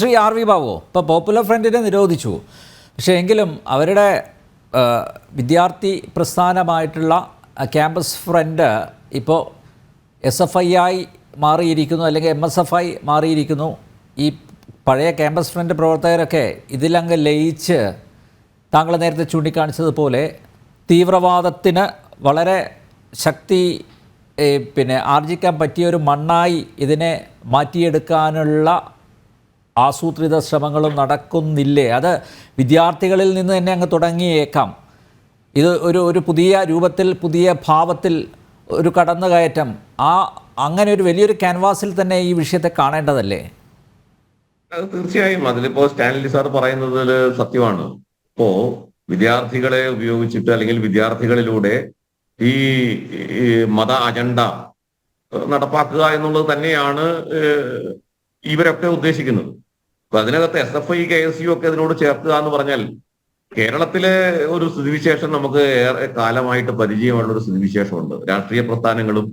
Shri R V Babu ഇപ്പോൾ popular ഫ്രണ്ടിനെ നിരോധിച്ചു. പക്ഷേ എങ്കിലും അവരുടെ വിദ്യാർത്ഥി പ്രസ്ഥാനമായിട്ടുള്ള ക്യാമ്പസ് ഫ്രണ്ട് ഇപ്പോൾ എസ് എഫ് ഐ ആയി മാറിയിരിക്കുന്നു അല്ലെങ്കിൽ എം എസ് എഫ് ഐ മാറിയിരിക്കുന്നു. ഈ പഴയ ക്യാമ്പസ് ഫ്രണ്ട് പ്രവർത്തകരൊക്കെ ഇതിലങ്ങ് ലയിച്ച് താങ്കൾ നേരത്തെ ചൂണ്ടിക്കാണിച്ചതുപോലെ തീവ്രവാദത്തിന് വളരെ ശക്തി പിന്നെ ആർജിക്കാൻ പറ്റിയ ഒരു മണ്ണായി ഇതിനെ മാറ്റിയെടുക്കാനുള്ള ആസൂത്രിത ശ്രമങ്ങളും നടക്കുന്നില്ലേ? അത് വിദ്യാർത്ഥികളിൽ നിന്ന് തന്നെ അങ്ങ് തുടങ്ങിയേക്കാം. ഇത് ഒരു ഒരു പുതിയ രൂപത്തിൽ പുതിയ ഭാവത്തിൽ ഒരു കടന്നുകയറ്റം. ആ അങ്ങനെ ഒരു വലിയൊരു ക്യാൻവാസിൽ തന്നെ ഈ വിഷയത്തെ കാണേണ്ടതല്ലേ? തീർച്ചയായും. അതിലിപ്പോ സ്റ്റാൻലി സാർ പറയുന്നത് സത്യമാണ്. ഇപ്പോ വിദ്യാർത്ഥികളെ ഉപയോഗിച്ചിട്ട് അല്ലെങ്കിൽ വിദ്യാർത്ഥികളിലൂടെ ഈ മത അജണ്ട നടപ്പാക്കുക എന്നുള്ളത് തന്നെയാണ് ഇവരൊക്കെ ഉദ്ദേശിക്കുന്നത്. അപ്പൊ അതിനകത്ത് S F I K S U ഒക്കെ ഇതിനോട് ചേർക്കുക എന്ന് പറഞ്ഞാൽ കേരളത്തിലെ ഒരു സ്ഥിതിവിശേഷം നമുക്ക് ഏറെ കാലമായിട്ട് പരിചയമുള്ള ഒരു സ്ഥിതിവിശേഷമുണ്ട്. രാഷ്ട്രീയ പ്രസ്ഥാനങ്ങളും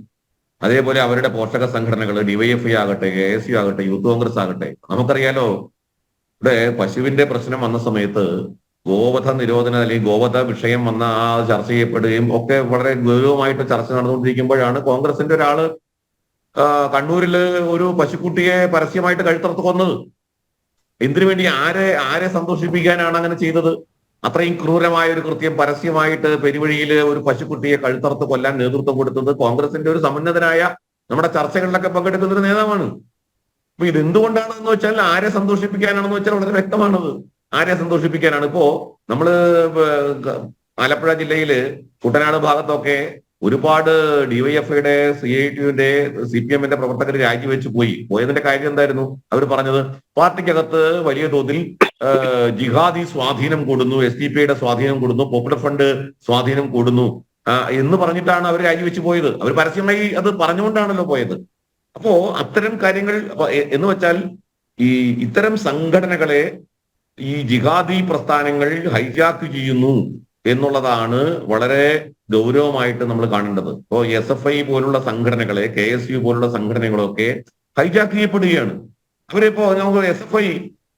അതേപോലെ അവരുടെ പോഷക സംഘടനകൾ ഡിവൈഎഫ്ഐ ആകട്ടെ കെ എസ് യു ആകട്ടെ യൂത്ത് കോൺഗ്രസ് ആകട്ടെ. നമുക്കറിയാലോ ഇവിടെ പശുവിന്റെ പ്രശ്നം വന്ന സമയത്ത് ഗോവധ നിരോധന അല്ലെങ്കിൽ ഗോവധ വിഷയം വന്ന ആ ചർച്ച ചെയ്യപ്പെടുകയും ഒക്കെ വളരെ ഗൗരവമായിട്ട് ചർച്ച നടന്നുകൊണ്ടിരിക്കുമ്പോഴാണ് കോൺഗ്രസിന്റെ ഒരാൾ കണ്ണൂരിൽ ഒരു പശുക്കുട്ടിയെ പരസ്യമായിട്ട് കഴുത്തർത്ത് കൊന്നത്. എന്തിനു വേണ്ടി ആരെ ആരെ സന്തോഷിപ്പിക്കാനാണ് അങ്ങനെ ചെയ്തത്? അത്രയും ക്രൂരമായ ഒരു കൃത്യം പരസ്യമായിട്ട് പെരുവഴിയിൽ ഒരു പശുക്കുട്ടിയെ കഴുത്തറത്ത് കൊല്ലാൻ നേതൃത്വം കൊടുത്തത് കോൺഗ്രസിന്റെ ഒരു സമുന്നതനായ നമ്മുടെ ചർച്ചകളിലൊക്കെ പങ്കെടുക്കുന്ന ഒരു നേതാവാണ്. അപ്പൊ ഇത് എന്തുകൊണ്ടാണെന്ന് വെച്ചാൽ ആരെ സന്തോഷിപ്പിക്കാനാണെന്ന് വെച്ചാൽ വളരെ വ്യക്തമാണത്. ആരെ സന്തോഷിപ്പിക്കാനാണ്? ഇപ്പോ നമ്മൾ ആലപ്പുഴ ജില്ലയിൽ കുട്ടനാട് ഭാഗത്തൊക്കെ ഒരുപാട് ഡിവൈഎഫ്ഐയുടെ സി ഐ ടിയുടെ സി പി എമ്മിന്റെ പ്രവർത്തകർ രാജിവെച്ച് പോയി. പോയതിന്റെ കാര്യം എന്തായിരുന്നു? അവർ പറഞ്ഞത് പാർട്ടിക്കകത്ത് വലിയ തോതിൽ ജിഹാദി സ്വാധീനം കൂടുന്നു എസ് ഡി പിയുടെ സ്വാധീനം കൂടുന്നു പോപ്പുലർ ഫ്രണ്ട് സ്വാധീനം കൂടുന്നു എന്ന് പറഞ്ഞിട്ടാണ് അവർ രാജിവെച്ച് പോയത്. അവർ പരസ്യമായി അത് പറഞ്ഞുകൊണ്ടാണല്ലോ പോയത്. അപ്പോ അത്തരം കാര്യങ്ങൾ എന്ന് വെച്ചാൽ ഈ ഇത്തരം സംഘടനകളെ ഈ ജിഹാദി പ്രസ്ഥാനങ്ങൾ ഹൈജാക്ക് ചെയ്യുന്നു. എന്നുള്ളതാണ് വളരെ ഗൗരവമായിട്ട് നമ്മൾ കാണേണ്ടത്. ഇപ്പോ എസ് എഫ് ഐ പോലുള്ള സംഘടനകളെ കെ എസ് യു പോലുള്ള സംഘടനകളൊക്കെ ഹൈജാക്ക് ചെയ്യപ്പെടുകയാണ്. അവരിപ്പോ നമുക്ക് എസ് എഫ് ഐ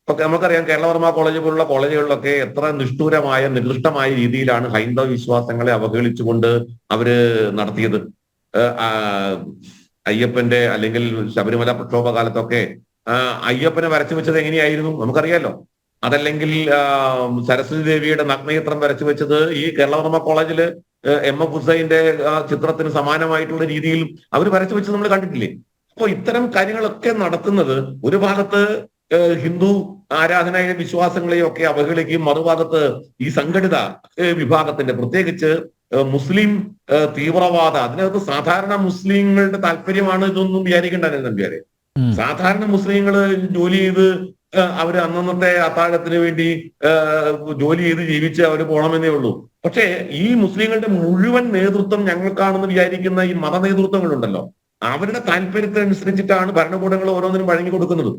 ഇപ്പൊ നമുക്കറിയാം കേരളവർമ്മ കോളേജ് പോലുള്ള കോളേജുകളിലൊക്കെ എത്ര നിഷ്ഠൂരമായ നികൃഷ്ടമായ രീതിയിലാണ് ഹൈന്ദവ വിശ്വാസങ്ങളെ അവഹേളിച്ചുകൊണ്ട് അവർ നടത്തിയത്. അയ്യപ്പന്റെ അല്ലെങ്കിൽ ശബരിമല പ്രക്ഷോഭ കാലത്തൊക്കെ അയ്യപ്പനെ വരച്ചു വെച്ചത് എങ്ങനെയായിരുന്നു? നമുക്കറിയാലോ. അതല്ലെങ്കിൽ സരസ്വതി ദേവിയുടെ നഗ്നചിത്രം വരച്ചു വെച്ചത് ഈ കേരളവർമ്മ കോളേജിൽ എം എഫ് ഹുസൈന്റെ ചിത്രത്തിന് സമാനമായിട്ടുള്ള രീതിയിൽ അവർ വരച്ചു വെച്ചത് നമ്മൾ കണ്ടിട്ടില്ലേ? അപ്പൊ ഇത്തരം കാര്യങ്ങളൊക്കെ നടത്തുന്നത് ഒരു ഭാഗത്ത് ഹിന്ദു ആരാധനയുടെ വിശ്വാസങ്ങളെയും ഒക്കെ അവഹേളിക്കുകയും മറുഭാഗത്ത് ഈ സംഘടിത വിഭാഗത്തിന്റെ പ്രത്യേകിച്ച് മുസ്ലിം തീവ്രവാദ അതിനകത്ത് സാധാരണ മുസ്ലിങ്ങളുടെ താല്പര്യമാണ് ഇതൊന്നും വിചാരിക്കേണ്ടത് നമ്പ്യാരെ. സാധാരണ മുസ്ലിങ്ങൾ ജോലി ചെയ്ത് അവർ അന്നന്നത്തെ അത്താഴത്തിന് വേണ്ടി ജോലി ചെയ്ത് ജീവിച്ച് അവർ പോകണമെന്നേ ഉള്ളൂ. പക്ഷേ ഈ മുസ്ലിങ്ങളുടെ മുഴുവൻ നേതൃത്വം ഞങ്ങൾക്കാണെന്ന് വിചാരിക്കുന്ന ഈ മത നേതൃത്വങ്ങളുണ്ടല്ലോ അവരുടെ താല്പര്യത്തിനനുസരിച്ചിട്ടാണ് ഭരണകൂടങ്ങൾ ഓരോന്നിനും വഴങ്ങി കൊടുക്കുന്നത്.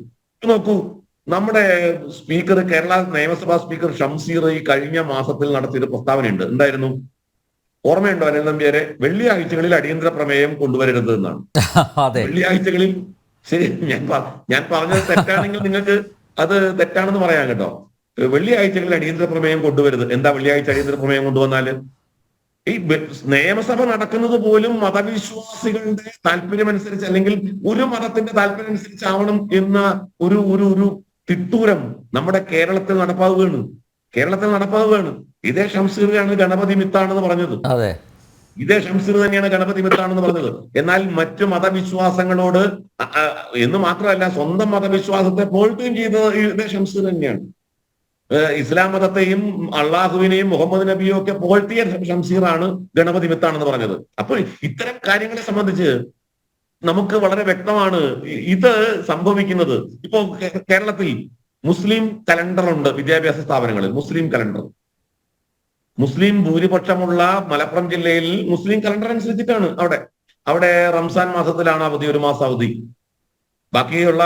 നോക്കൂ നമ്മുടെ സ്പീക്കർ കേരള നിയമസഭാ സ്പീക്കർ ഷംസീർ ഈ കഴിഞ്ഞ മാസത്തിൽ നടത്തിയൊരു പ്രസ്താവനയുണ്ട്. എന്തായിരുന്നു? ഓർമ്മയുണ്ടോ അനിൽ നമ്പ്യാരെ? വെള്ളിയാഴ്ചകളിൽ അടിയന്തര പ്രമേയം കൊണ്ടുവരരുത് എന്നാണ്. വെള്ളിയാഴ്ചകളിൽ ശരി ഞാൻ ഞാൻ പറഞ്ഞത് തെറ്റാണെങ്കിൽ നിങ്ങൾക്ക് അത് തെറ്റാണെന്ന് പറയാം കേട്ടോ. വെള്ളിയാഴ്ചകളിൽ അടിയന്തര പ്രമേയം കൊണ്ടുവരുത് എന്താ വെള്ളിയാഴ്ച അടിയന്തര പ്രമേയം കൊണ്ടുവന്നാൽ? ഈ നിയമസഭ നടക്കുന്നത് പോലും മതവിശ്വാസികളുടെ താല്പര്യം അനുസരിച്ച് അല്ലെങ്കിൽ ഒരു മതത്തിന്റെ താല്പര്യം അനുസരിച്ചാവണം എന്ന ഒരു ഒരു ഒരു തിട്ടൂരം നമ്മുടെ കേരളത്തിൽ നടപ്പാവുകയാണ്. കേരളത്തിൽ നടപ്പാവുകയാണ്. ഇതേ ഷംസീറിയാണ് ഗണപതി മിത്താണെന്ന് പറഞ്ഞത്. അതെ. ഇതേ ഷംസീർ തന്നെയാണ് ഗണപതി മിത്താണെന്ന് പറഞ്ഞത്. എന്നാൽ മറ്റു മതവിശ്വാസങ്ങളോട് എന്ന് മാത്രമല്ല സ്വന്തം മതവിശ്വാസത്തെ പോഴ്ത്തുകയും ചെയ്തത് ഇതേ ഷംസീർ തന്നെയാണ്. ഇസ്ലാം മതത്തെയും അള്ളാഹുവിനെയും മുഹമ്മദ് നബിയും ഒക്കെ പോഴ്ത്തിയ ഷംസീറാണ് ഗണപതി മിത്താണെന്ന് പറഞ്ഞത്. അപ്പോൾ ഇത്തരം കാര്യങ്ങളെ സംബന്ധിച്ച് നമുക്ക് വളരെ വ്യക്തമാണ് ഇത് സംഭവിക്കുന്നത്. ഇപ്പോ കേരളത്തിൽ മുസ്ലിം കലണ്ടർ ഉണ്ട് വിദ്യാഭ്യാസ സ്ഥാപനങ്ങളിൽ മുസ്ലിം കലണ്ടർ. മുസ്ലിം ഭൂരിപക്ഷമുള്ള മലപ്പുറം ജില്ലയിൽ മുസ്ലിം കലണ്ടർ അനുസരിച്ചിട്ടാണ് അവിടെ. അവിടെ റംസാൻ മാസത്തിലാണ് അവധി ഒരു മാസം അവധി. ബാക്കിയുള്ള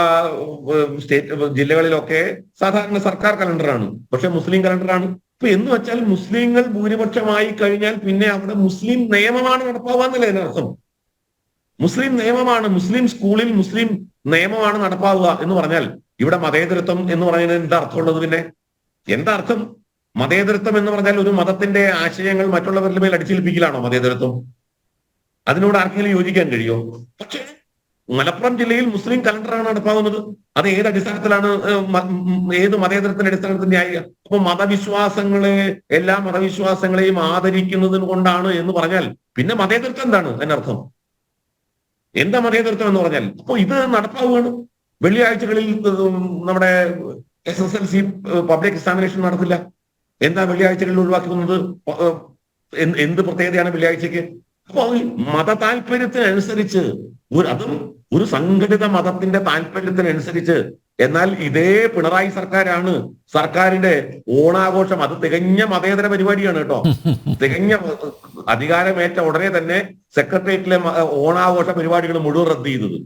സ്റ്റേറ്റ് ജില്ലകളിലൊക്കെ സാധാരണ സർക്കാർ കലണ്ടറാണ് പക്ഷെ മുസ്ലിം കലണ്ടറാണ് ഇപ്പൊ എന്ന് വെച്ചാൽ മുസ്ലിങ്ങൾ ഭൂരിപക്ഷമായി കഴിഞ്ഞാൽ പിന്നെ അവിടെ മുസ്ലിം നിയമമാണ് നടപ്പാവാന്നല്ലേ അതിനർത്ഥം മുസ്ലിം നിയമമാണ് മുസ്ലിം സ്കൂളിൽ മുസ്ലിം നിയമമാണ് നടപ്പാവുക എന്ന് പറഞ്ഞാൽ ഇവിടെ മതേതരത്വം എന്ന് പറയുന്നതിന് എന്താ അർത്ഥമുള്ളത് പിന്നെ? എന്താ അർത്ഥം? മതേതരത്വം എന്ന് പറഞ്ഞാൽ ഒരു മതത്തിന്റെ ആശയങ്ങൾ മറ്റുള്ളവരുടെ മേൽ അടിച്ചേൽപ്പിക്കലാണോ മതേതരത്വം? അതിനോട് ആർക്കെങ്കിലും യോജിക്കാൻ കഴിയോ? പക്ഷേ മലപ്പുറം ജില്ലയിൽ മുസ്ലിം കലണ്ടറാണ് നടപ്പാകുന്നത്. അത് ഏത് അടിസ്ഥാനത്തിലാണ് ഏത് മതേതരത്തിന്റെ അടിസ്ഥാനത്തിൽ ന്യായ അപ്പൊ മതവിശ്വാസങ്ങളെ എല്ലാ മതവിശ്വാസങ്ങളെയും ആദരിക്കുന്നതിന് കൊണ്ടാണ് എന്ന് പറഞ്ഞാൽ പിന്നെ മതേതരത്വം എന്താണ് അതിനർത്ഥം എന്താ മതേതരത്വം എന്ന് പറഞ്ഞാൽ? അപ്പൊ ഇത് നടപ്പാവുകയാണ്. വെള്ളിയാഴ്ചകളിൽ നമ്മുടെ S S L C public examination നടത്തില്ല. എന്താ വെള്ളിയാഴ്ചകളിൽ ഒഴിവാക്കുന്നത്? എന്ത് പ്രത്യേകതയാണ് വെള്ളിയാഴ്ചക്ക് അപ്പൊ മത താല്പര്യത്തിനനുസരിച്ച് ഒരു അതും ഒരു സംഘടിത മതത്തിന്റെ താല്പര്യത്തിനനുസരിച്ച് എന്നാൽ ഇതേ പിണറായി സർക്കാരാണ് സർക്കാരിന്റെ ഓണാഘോഷം. അത് തികഞ്ഞ മതേതര പരിപാടിയാണ് കേട്ടോ. തികഞ്ഞ അധികാരമേറ്റ ഉടനെ തന്നെ സെക്രട്ടേറിയറ്റിലെ ഓണാഘോഷ പരിപാടികൾ മുഴുവൻ റദ്ദ് ചെയ്തത്.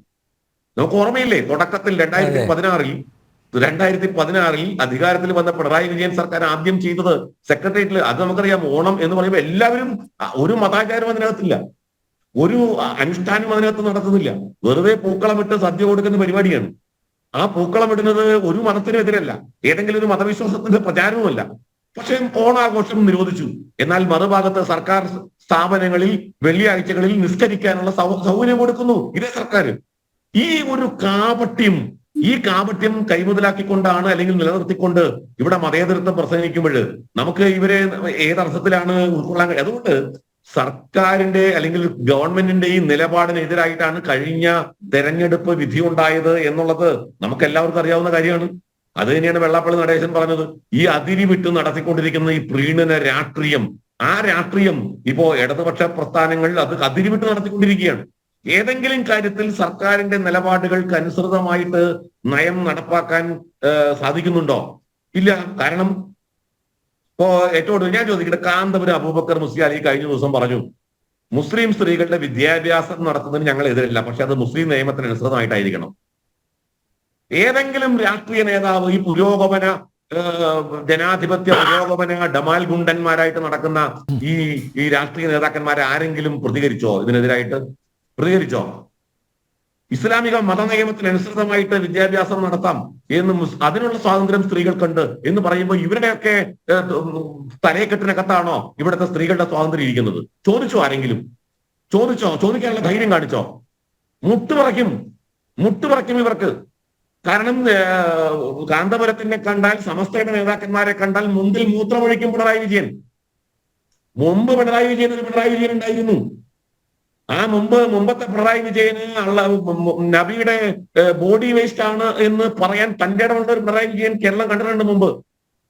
നമുക്ക് ഓർമ്മയില്ലേ? തുടക്കത്തിൽ രണ്ടായിരത്തി പതിനാറിൽ രണ്ടായിരത്തി പതിനാറിൽ അധികാരത്തിൽ വന്ന പിണറായി വിജയൻ സർക്കാർ ആദ്യം ചെയ്തത് സെക്രട്ടേറിയറ്റിൽ അത് നമുക്കറിയാം ഓണം എന്ന് പറയുമ്പോൾ എല്ലാവരും ഒരു മതാചാരം അതിനകത്തില്ല. ഒരു അനുഷ്ഠാനം അതിനകത്ത് നടത്തുന്നില്ല. വെറുതെ പൂക്കളമിട്ട് സദ്യ കൊടുക്കുന്ന പരിപാടിയാണ്. ആ പൂക്കളം ഇടുന്നത് ഒരു മതത്തിനെതിരല്ല. ഏതെങ്കിലും ഒരു മതവിശ്വാസത്തിന്റെ പ്രചാരവുമല്ല. പക്ഷേ ഓണാഘോഷം നിരോധിച്ചു. എന്നാൽ മറുഭാഗത്ത് സർക്കാർ സ്ഥാപനങ്ങളിൽ വെള്ളിയാഴ്ചകളിൽ നിസ്കരിക്കാനുള്ള സൗകര്യം കൊടുക്കുന്നു ഇതേ സർക്കാർ ഈ ഒരു കാപട്യം ഈ കാപട്യം കൈമുതലാക്കിക്കൊണ്ടാണ് അല്ലെങ്കിൽ നിലനിർത്തിക്കൊണ്ട് ഇവിടെ മതേതരത്വം പ്രസംഗിക്കുമ്പോൾ നമുക്ക് ഇവരെ ഏതർത്ഥത്തിലാണ് ഉൾക്കൊള്ളാൻ കഴിയും അതുകൊണ്ട് സർക്കാരിന്റെ അല്ലെങ്കിൽ ഗവൺമെന്റിന്റെ ഈ നിലപാടിനെതിരായിട്ടാണ് കഴിഞ്ഞ തെരഞ്ഞെടുപ്പ് വിധി ഉണ്ടായത് എന്നുള്ളത് നമുക്ക് എല്ലാവർക്കും അറിയാവുന്ന കാര്യമാണ്. അത് തന്നെയാണ് വെള്ളാപ്പള്ളി നടേശൻ പറഞ്ഞത്. ഈ അതിരി വിട്ട് നടത്തിക്കൊണ്ടിരിക്കുന്ന ഈ പ്രീണന രാഷ്ട്രീയം ആ രാഷ്ട്രീയം ഇപ്പോ ഇടതുപക്ഷ പ്രസ്ഥാനങ്ങളിൽ അത് അതിരി വിട്ട് നടത്തിക്കൊണ്ടിരിക്കുകയാണ്. ഏതെങ്കിലും കാര്യത്തിൽ സർക്കാരിന്റെ നിലപാടുകൾക്ക് അനുസൃതമായിട്ട് നയം നടപ്പാക്കാൻ സാധിക്കുന്നുണ്ടോ? ഇല്ല. കാരണം ഇപ്പോ ഏറ്റവും ഒടുവിൽ ഞാൻ ചോദിക്കട്ടെ കാന്തപുരം അബൂബക്കർ മുസ്ലിയാലി കഴിഞ്ഞ ദിവസം പറഞ്ഞു മുസ്ലിം സ്ത്രീകളുടെ വിദ്യാഭ്യാസം നടത്തുന്നതിന് ഞങ്ങൾ എതിരല്ല പക്ഷെ അത് മുസ്ലിം നിയമത്തിന് അനുസൃതമായിട്ടായിരിക്കണം. ഏതെങ്കിലും രാഷ്ട്രീയ നേതാവ് ഈ പുരോഗമന ജനാധിപത്യ പുരോഗമന ഡമാൽ ഗുണ്ടന്മാരായിട്ട് നടക്കുന്ന ഈ ഈ രാഷ്ട്രീയ നേതാക്കന്മാരെ ആരെങ്കിലും പ്രതികരിച്ചോ ഇതിനെതിരായിട്ട്? പ്രതികരിച്ചോ? ഇസ്ലാമിക മതനിയമത്തിനനുസൃതമായിട്ട് വിദ്യാഭ്യാസം നടത്താം എന്ന് അതിനുള്ള സ്വാതന്ത്ര്യം സ്ത്രീകൾക്കുണ്ട് എന്ന് പറയുമ്പോൾ ഇവരുടെയൊക്കെ തലയെക്കെട്ടിനകത്താണോ ഇവിടുത്തെ സ്ത്രീകളുടെ സ്വാതന്ത്ര്യം ഇരിക്കുന്നത്? ചോദിച്ചോ ആരെങ്കിലും? ചോദിച്ചോ? ചോദിക്കാനുള്ള ധൈര്യം കാണിച്ചോ? മുട്ടുപറയ്ക്കും. മുട്ടുപറയ്ക്കും ഇവർക്ക്. കാരണം കാന്തപുരത്തിനെ കണ്ടാൽ സമസ്തയുടെ നേതാക്കന്മാരെ കണ്ടാൽ മുമ്പിൽ മൂത്രമൊഴിക്കും പിണറായി വിജയൻ. മുമ്പ് പിണറായി വിജയൻ ഒരു പിണറായി വിജയൻ ഉണ്ടായിരുന്നു. ആ മുമ്പ് മുമ്പത്തെ പിണറായി വിജയന് നബിയുടെ ബോഡി വേസ്റ്റ് ആണ് എന്ന് പറയാൻ തന്റെ ഇടമുള്ള ഒരു പിണറായി വിജയൻ കേരളം കണ്ടിട്ടുണ്ട് മുമ്പ്.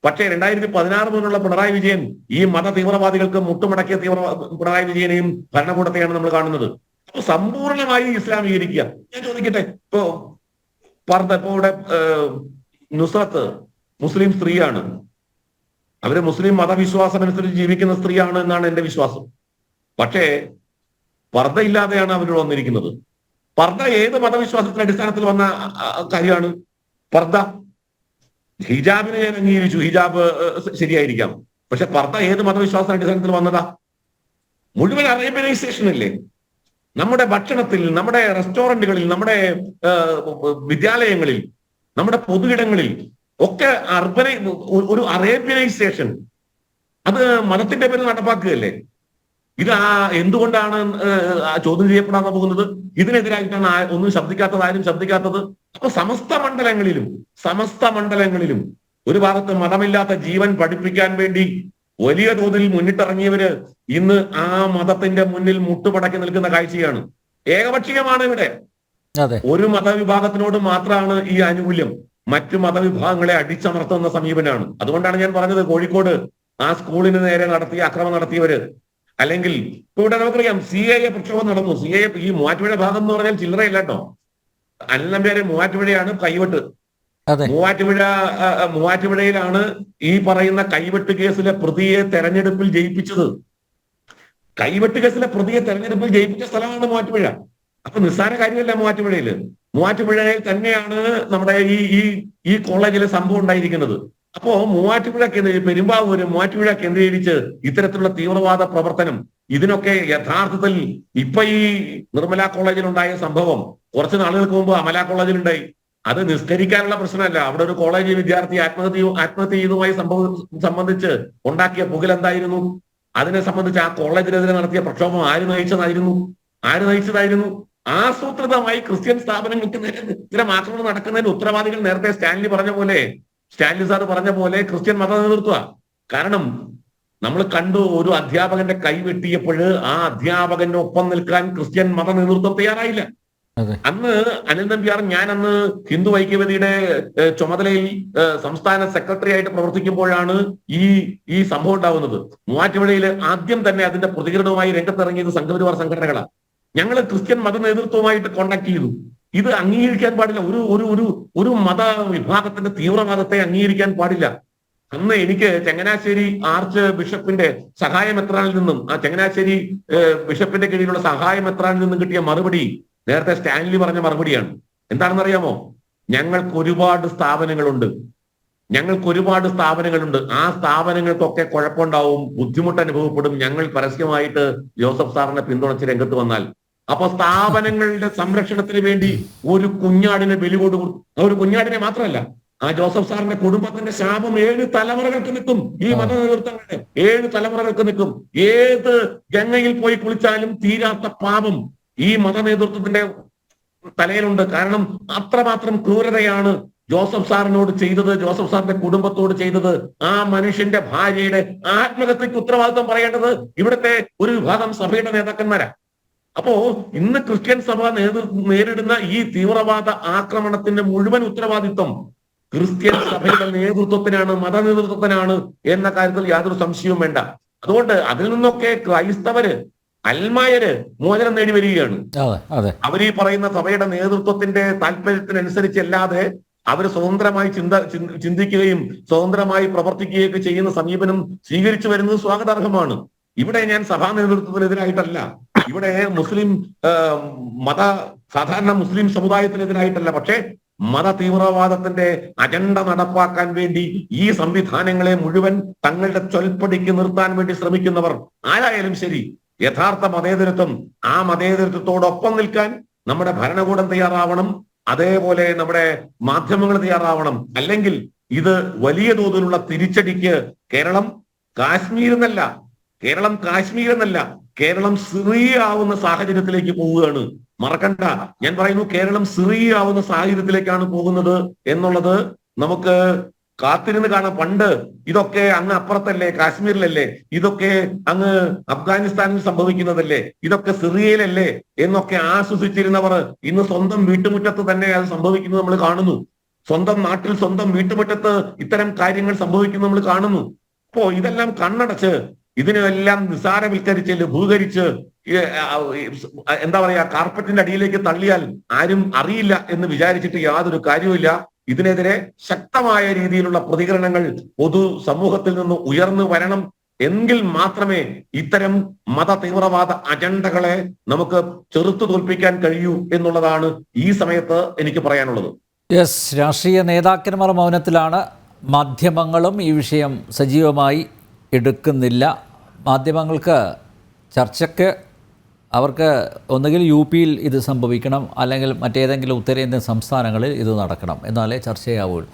പക്ഷേ രണ്ടായിരത്തി പതിനാറ് മുതലുള്ള പിണറായി വിജയൻ ഈ മത തീവ്രവാദികൾക്ക് മുട്ടുമടക്കിയ തീവ്ര പിണറായി വിജയനെയും ഭരണകൂടത്തെയാണ് നമ്മൾ കാണുന്നത്. അപ്പൊ സമ്പൂർണമായി ഇസ്ലാമീകരിക്കുക. ഞാൻ ചോദിക്കട്ടെ ഇപ്പോ പറഞ്ഞ ഇപ്പോ ഇവിടെ നുസ്രത്ത് മുസ്ലിം സ്ത്രീയാണ്. അവർ മുസ്ലിം മതവിശ്വാസം അനുസരിച്ച് ജീവിക്കുന്ന സ്ത്രീയാണ് എന്നാണ് എന്റെ വിശ്വാസം. പക്ഷേ പർദ്ദ ഇല്ലാതെയാണ് അവരോട് വന്നിരിക്കുന്നത്. പർദ്ദ ഏത് മതവിശ്വാസത്തിന്റെ അടിസ്ഥാനത്തിൽ വന്ന കാര്യമാണ്? പർദ്ദ. ഹിജാബിനെ ഞാൻ അംഗീകരിച്ചു. ഹിജാബ് ശരിയായിരിക്കാം. പക്ഷെ പർദ്ദ ഏത് മതവിശ്വാസത്തിന്റെ അടിസ്ഥാനത്തിൽ വന്നതാ? മുഴുവൻ അറേബ്യനൈസേഷൻ അല്ലേ നമ്മുടെ ഭക്ഷണത്തിൽ നമ്മുടെ റെസ്റ്റോറന്റുകളിൽ നമ്മുടെ വിദ്യാലയങ്ങളിൽ നമ്മുടെ പൊതുയിടങ്ങളിൽ ഒക്കെ അർബനൈ ഒരു അറേബ്യനൈസേഷൻ. അത് മതത്തിന്റെ പേര് നടപ്പാക്കുകയല്ലേ? ഇത് ആ എന്തുകൊണ്ടാണ് ചോദ്യം ചെയ്യപ്പെടാതെ പോകുന്നത്? ഇതിനെതിരായിട്ടാണ് ഒന്നും ശബ്ദിക്കാത്തത് ആരും ശബ്ദിക്കാത്തത്. അപ്പൊ സമസ്ത മണ്ഡലങ്ങളിലും സമസ്ത മണ്ഡലങ്ങളിലും ഒരു ഭാഗത്ത് മതമില്ലാത്ത ജീവൻ പഠിപ്പിക്കാൻ വേണ്ടി വലിയ തോതിൽ മുന്നിട്ടിറങ്ങിയവര് ഇന്ന് ആ മതത്തിന്റെ മുന്നിൽ മുട്ടുപടക്കി നിൽക്കുന്ന കാഴ്ചയാണ്. ഏകപക്ഷീയമാണ് ഇവിടെ. ഒരു മതവിഭാഗത്തിനോട് മാത്രമാണ് ഈ ആനുകൂല്യം. മറ്റു മതവിഭാഗങ്ങളെ അടിച്ചമർത്തുന്ന സമീപനമാണ് അതുകൊണ്ടാണ് ഞാൻ പറഞ്ഞത് കോഴിക്കോട് ആ സ്കൂളിന് നേരെ നടത്തിയ അക്രമം നടത്തിയവര് അല്ലെങ്കിൽ ഇപ്പൊ ഇവിടെ നമുക്കറിയാം സി എ എ പ്രക്ഷോഭം നടന്നു. സി എ ഈ മൂവാറ്റുപുഴ ഭാഗം എന്ന് പറഞ്ഞാൽ ചില്ലറയില്ല കേട്ടോ. അനിൽ നമ്പ്യാരെ മൂവാറ്റുപുഴയാണ് കൈവെട്ട്. മൂവാറ്റുപുഴ മൂവാറ്റുപുഴയിലാണ് ഈ പറയുന്ന കൈവെട്ട് കേസിലെ പ്രതിയെ തെരഞ്ഞെടുപ്പിൽ ജയിപ്പിച്ചത്. കൈവെട്ട് കേസിലെ പ്രതിയെ തെരഞ്ഞെടുപ്പിൽ ജയിപ്പിച്ച സ്ഥലമാണ് മൂവാറ്റുപുഴ. അപ്പൊ നിസ്സാര കാര്യമല്ല മൂവാറ്റുപുഴയിൽ. മൂവാറ്റുപുഴയിൽ തന്നെയാണ് നമ്മുടെ ഈ ഈ ഈ കോളേജിലെ സംഭവം ഉണ്ടായിരിക്കുന്നത്. അപ്പോ മൂവാറ്റുപുഴ കേന്ദ്രീ പെരുമ്പാവൂര് മൂവാറ്റുപുഴ കേന്ദ്രീകരിച്ച് ഇത്തരത്തിലുള്ള തീവ്രവാദ പ്രവർത്തനം ഇതിനൊക്കെ യഥാർത്ഥത്തിൽ ഇപ്പൊ ഈ നിർമ്മല കോളേജിൽ ഉണ്ടായ സംഭവം കുറച്ച് നാളുകൾക്ക് മുമ്പ് അമല കോളേജിലുണ്ടായി. അത് നിസ്കരിക്കാനുള്ള പ്രശ്നമല്ല. അവിടെ ഒരു കോളേജ് വിദ്യാർത്ഥി ആത്മഹത്യ ആത്മഹത്യ ചെയ്തതുമായി സംഭവം സംബന്ധിച്ച് ഉണ്ടാക്കിയ പുകൽ എന്തായിരുന്നു? അതിനെ സംബന്ധിച്ച് ആ കോളേജിനെതിരെ നടത്തിയ പ്രക്ഷോഭം ആര് നയിച്ചതായിരുന്നു? ആര് നയിച്ചതായിരുന്നു? ആസൂത്രിതമായി ക്രിസ്ത്യൻ സ്ഥാപനങ്ങൾക്ക് നേരെ ഇത്തരം ആക്രമണം നടക്കുന്നതിന് ഉത്തരവാദികൾ നേരത്തെ സ്റ്റാൻലി പറഞ്ഞ പോലെ സ്റ്റാൻലി സാർ പറഞ്ഞ പോലെ ക്രിസ്ത്യൻ മത നേതൃത്വ കാരണം നമ്മൾ കണ്ടു ഒരു അധ്യാപകന്റെ കൈ വെട്ടിയപ്പോൾ ആ അധ്യാപകന്റെ ഒപ്പം നിൽക്കാൻ ക്രിസ്ത്യൻ മത നേതൃത്വം തയ്യാറായില്ല. അന്ന് അനിൽ നമ്പ്യാർ ഞാൻ അന്ന് ഹിന്ദു ഐക്യവേദിയുടെ ചുമതലയിൽ സംസ്ഥാന സെക്രട്ടറി ആയിട്ട് പ്രവർത്തിക്കുമ്പോഴാണ് ഈ ഈ സംഭവം ഉണ്ടാവുന്നത് മൂവാറ്റുപുഴയിൽ ആദ്യം തന്നെ അതിന്റെ പ്രതികരണവുമായി രംഗത്തിറങ്ങിയത് സംഘപരിവാർ സംഘടനകളാണ് ഞങ്ങൾ ക്രിസ്ത്യൻ മത നേതൃത്വവുമായിട്ട് കോണ്ടാക്ട് ചെയ്തു. ഇത് അംഗീകരിക്കാൻ പാടില്ല. ഒരു ഒരു ഒരു ഒരു മത വിഭാഗത്തിന്റെ തീവ്രവാദത്തെ അംഗീകരിക്കാൻ പാടില്ല. അന്ന് എനിക്ക് ചങ്ങനാശ്ശേരി ആർച്ച് ബിഷപ്പിന്റെ സഹായമെത്രാനിൽ നിന്നും ആ ചങ്ങനാശ്ശേരി ബിഷപ്പിന്റെ കീഴിലുള്ള സഹായമെത്രാനിൽ നിന്നും കിട്ടിയ മറുപടി നേരത്തെ സ്റ്റാൻലി പറഞ്ഞ മറുപടിയാണ്. എന്താണെന്ന് അറിയാമോ ഞങ്ങൾക്ക് ഒരുപാട് സ്ഥാപനങ്ങളുണ്ട്. ഞങ്ങൾക്ക് ഒരുപാട് സ്ഥാപനങ്ങളുണ്ട്. ആ സ്ഥാപനങ്ങൾക്കൊക്കെ കുഴപ്പമുണ്ടാവും ബുദ്ധിമുട്ട് അനുഭവപ്പെടും. ഞങ്ങൾ പരസ്യമായിട്ട് ജോസഫ് സാറിനെ പിന്തുണച്ച് രംഗത്ത് വന്നാൽ അപ്പൊ സ്ഥാപനങ്ങളുടെ സംരക്ഷണത്തിന് വേണ്ടി ഒരു കുഞ്ഞാടിനെ ബലി കൊടുക്കും ഒരു കുഞ്ഞാടിനെ മാത്രമല്ല ആ ജോസഫ് സാറിന്റെ കുടുംബത്തിന്റെ ശാപം ഏഴ് തലമുറകൾക്ക് നിൽക്കും. ഈ മത നേതൃത്വങ്ങളുടെ ഏഴ് തലമുറകൾക്ക് നിൽക്കും. ഏത് ഗംഗയിൽ പോയി കുളിച്ചാലും തീരാത്ത പാപം ഈ മത നേതൃത്വത്തിന്റെ തലയിലുണ്ട്. കാരണം അത്രമാത്രം ക്രൂരതയാണ് ജോസഫ് സാറിനോട് ചെയ്തത് ജോസഫ് സാറിന്റെ കുടുംബത്തോട് ചെയ്തത്. ആ മനുഷ്യന്റെ ഭാര്യയുടെ ആത്മഹത്യക്ക് ഉത്തരവാദിത്വം പറയേണ്ടത് ഇവിടുത്തെ ഒരു വിഭാഗം സഭയുടെ നേതാക്കന്മാരാ. അപ്പോ ഇന്ന് ക്രിസ്ത്യൻ സഭ നേതൃ നേരിടുന്ന ഈ തീവ്രവാദ ആക്രമണത്തിന്റെ മുഴുവൻ ഉത്തരവാദിത്വം ക്രിസ്ത്യൻ സഭയുടെ നേതൃത്വത്തിനാണ് മത നേതൃത്വത്തിനാണ് എന്ന കാര്യത്തിൽ യാതൊരു സംശയവും വേണ്ട. അതുകൊണ്ട് അതിൽ നിന്നൊക്കെ ക്രൈസ്തവര് അൽമായര് മോചനം നേടി വരികയാണ്. അവർ ഈ പറയുന്ന സഭയുടെ നേതൃത്വത്തിന്റെ താല്പര്യത്തിനനുസരിച്ചല്ലാതെ അവർ സ്വതന്ത്രമായി ചിന്ത- ചിന്തിക്കുകയും സ്വതന്ത്രമായി പ്രവർത്തിക്കുകയൊക്കെ ചെയ്യുന്ന സമീപനം സ്വീകരിച്ചു വരുന്നത് സ്വാഗതാർഹമാണ്. ഇവിടെ ഞാൻ സഭാ നേതൃത്വത്തിനെതിരായിട്ടല്ല. ഇവിടെ മുസ്ലിം മത സാധാരണ മുസ്ലിം സമുദായത്തിനെതിരായിട്ടല്ല. പക്ഷേ മത തീവ്രവാദത്തിന്റെ അജണ്ട നടപ്പാക്കാൻ വേണ്ടി ഈ സംവിധാനങ്ങളെ മുഴുവൻ തങ്ങളുടെ ചൊൽപ്പടിക്ക് നിർത്താൻ വേണ്ടി ശ്രമിക്കുന്നവർ ആരായാലും ശരി യഥാർത്ഥ മതേതരത്വം ആ മതേതരത്വത്തോടൊപ്പം നിൽക്കാൻ നമ്മുടെ ഭരണകൂടം തയ്യാറാവണം അതേപോലെ നമ്മുടെ മാധ്യമങ്ങൾ തയ്യാറാവണം. അല്ലെങ്കിൽ ഇത് വലിയ തോതിലുള്ള തിരിച്ചടിക്ക് കേരളം കാശ്മീർ എന്നല്ല കേരളം കാശ്മീർ എന്നല്ല കേരളം സിറിയ ആവുന്ന സാഹചര്യത്തിലേക്ക് പോവുകയാണ്. മറക്കണ്ട. ഞാൻ പറയുന്നു കേരളം സിറിയ ആവുന്ന സാഹചര്യത്തിലേക്കാണ് പോകുന്നത് എന്നുള്ളത് നമുക്ക് കാത്തിരുന്ന് കാണാം. പണ്ട് ഇതൊക്കെ അങ്ങ് അപ്പുറത്തല്ലേ കാശ്മീരിലല്ലേ ഇതൊക്കെ അങ്ങ് അഫ്ഗാനിസ്ഥാനിൽ സംഭവിക്കുന്നതല്ലേ ഇതൊക്കെ സിറിയയിലല്ലേ എന്നൊക്കെ ആശ്വസിച്ചിരുന്നവർ ഇന്ന് സ്വന്തം വീട്ടുമുറ്റത്ത് തന്നെ അത് സംഭവിക്കുന്നത് നമ്മൾ കാണുന്നു. സ്വന്തം നാട്ടിൽ സ്വന്തം വീട്ടുമുറ്റത്ത് ഇത്തരം കാര്യങ്ങൾ സംഭവിക്കുന്നത് നമ്മൾ കാണുന്നു. അപ്പോ ഇതെല്ലാം കണ്ണടച്ച് ഇതിനെല്ലാം നിസാരവൽക്കരിച്ച് ഭൂകരിച്ച് എന്താ പറയാ കാർപ്പറ്റിന്റെ അടിയിലേക്ക് തള്ളിയാൽ ആരും അറിയില്ല എന്ന് വിചാരിച്ചിട്ട് യാതൊരു കാര്യവുമില്ല. ഇതിനെതിരെ ശക്തമായ രീതിയിലുള്ള പ്രതികരണങ്ങൾ പൊതു സമൂഹത്തിൽ നിന്ന് ഉയർന്നു വരണം എങ്കിൽ മാത്രമേ ഇത്തരം മത തീവ്രവാദ അജണ്ടകളെ നമുക്ക് ചെറുത്തു തോൽപ്പിക്കാൻ കഴിയൂ എന്നുള്ളതാണ് ഈ സമയത്ത് എനിക്ക് പറയാനുള്ളത്. യെസ് രാഷ്ട്രീയ നേതാക്കന്മാർ മൗനത്തിലാണ്. മാധ്യമങ്ങളും ഈ വിഷയം സജീവമായി എടുക്കുന്നില്ല. മാധ്യമങ്ങൾക്ക് ചർച്ചയ്ക്ക് അവർക്ക് ഒന്നുകിൽ യു പിയിൽ ഇത് സംഭവിക്കണം അല്ലെങ്കിൽ മറ്റേതെങ്കിലും ഉത്തരേന്ത്യൻ സംസ്ഥാനങ്ങളിൽ ഇത് നടക്കണം എന്നാലേ ചർച്ചയാവുള്ളൂ.